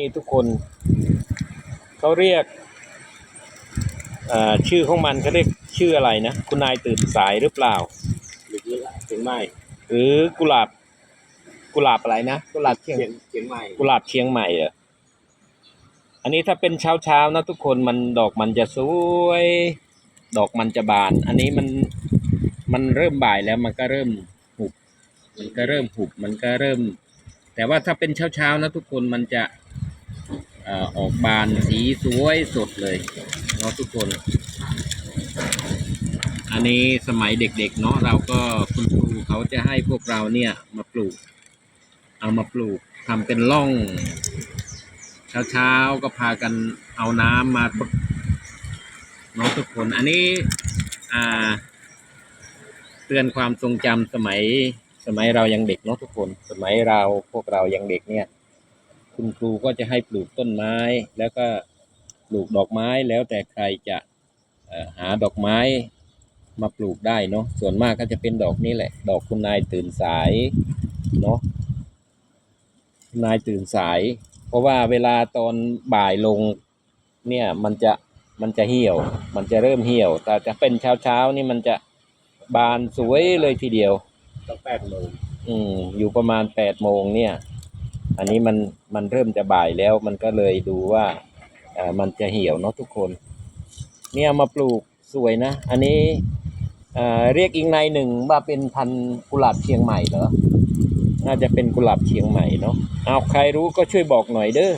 นี่ทุกคนเขาเรียกอ่าชื่อของมันเขาเรียกชื่ออะไรนะ คุณนายตื่นสายหรือเปล่า หรือเชียงใหม่หรือกุหลาบ กุหลาบอะไรนะ กุหลาบเชียงเชียงเชียงใหม่ กุหลาบเชียงใหม่เหรออันนี้ถ้าเป็นเช้าเช้าๆนะทุกคนมันดอกมันจะสวย ดอกมันจะบาน อันนี้มันมันเริ่มบ่ายแล้วมันก็เริ่มหุบ มันก็เริ่มหุบ มันก็เริ่ม แต่ว่าถ้าเป็นเช้าเช้าๆนะทุกคนมันจะเออออกบานสีสวยสดเลยเนาะทุกคน อันนี้สมัยเด็กๆเนาะเราก็คุณครูเขาจะให้พวกเราเนี่ยมาปลูก เอามาปลูกทำเป็นร่อง เช้าๆก็พากันเอาน้ำมาเนาะทุกคน อันนี้อ่าเตือนความทรงจำสมัยสมัยเรายังเด็กเนาะทุกคน สมัยเราพวกเรายังเด็กเนี่ย คุณครูก็จะให้ปลูกต้นไม้ แล้วก็ปลูกดอกไม้แล้วแต่ใครจะเอ่อหาดอกไม้มาปลูกได้เนาะส่วนมากก็จะเป็นดอกนี้แหละ ดอกคุณนายตื่นสายเนาะคุณนายตื่นสาย เพราะว่าเวลาตอนบ่ายลงเนี่ยมันจะมันจะเหี่ยว มันจะเริ่มเหี่ยว แต่จะเป็นเช้าเช้าๆนี่มันจะบานสวยเลยทีเดียวตั้งแปดโมงอืมอยู่ประมาณแปดโมงเนี่ย อันนี้มันมันเริ่มจะบ่ายแล้วมันก็เลยดูว่าอ่อมันจะเหี่ยวเนาะทุกคน เนี่ยมาปลูกสวยนะ อันนี้เอ่อเรียกอีกในหนึ่งว่าเป็นพันกุหลาบเชียงใหม่เหรอ น่าจะเป็นกุหลาบเชียงใหม่เนาะ เอาใครรู้ก็ช่วยบอกหน่อยเด้อ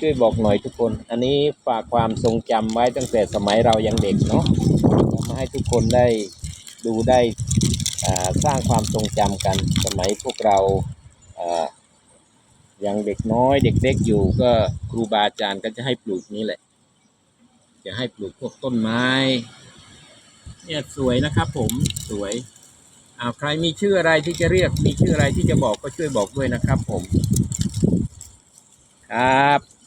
ช่วยบอกหน่อยทุกคน อันนี้ฝากความทรงจำไว้ตั้งแต่สมัยเรายังเด็กเนาะมาให้ทุกคนได้ดูได้สร้างความทรงจำกันสมัยพวกเรา ยังเด็กน้อยเด็กเล็กอยู่ก็ครูบาอาจารย์ก็จะให้ปลูกนี้แหละ จะให้ปลูกพวกต้นไม้ เนี่ยสวยนะครับผมสวยอ่าใครมีชื่ออะไรที่จะเรียกมีชื่ออะไรที่จะบอกก็ช่วยบอกด้วยนะครับผม ครับ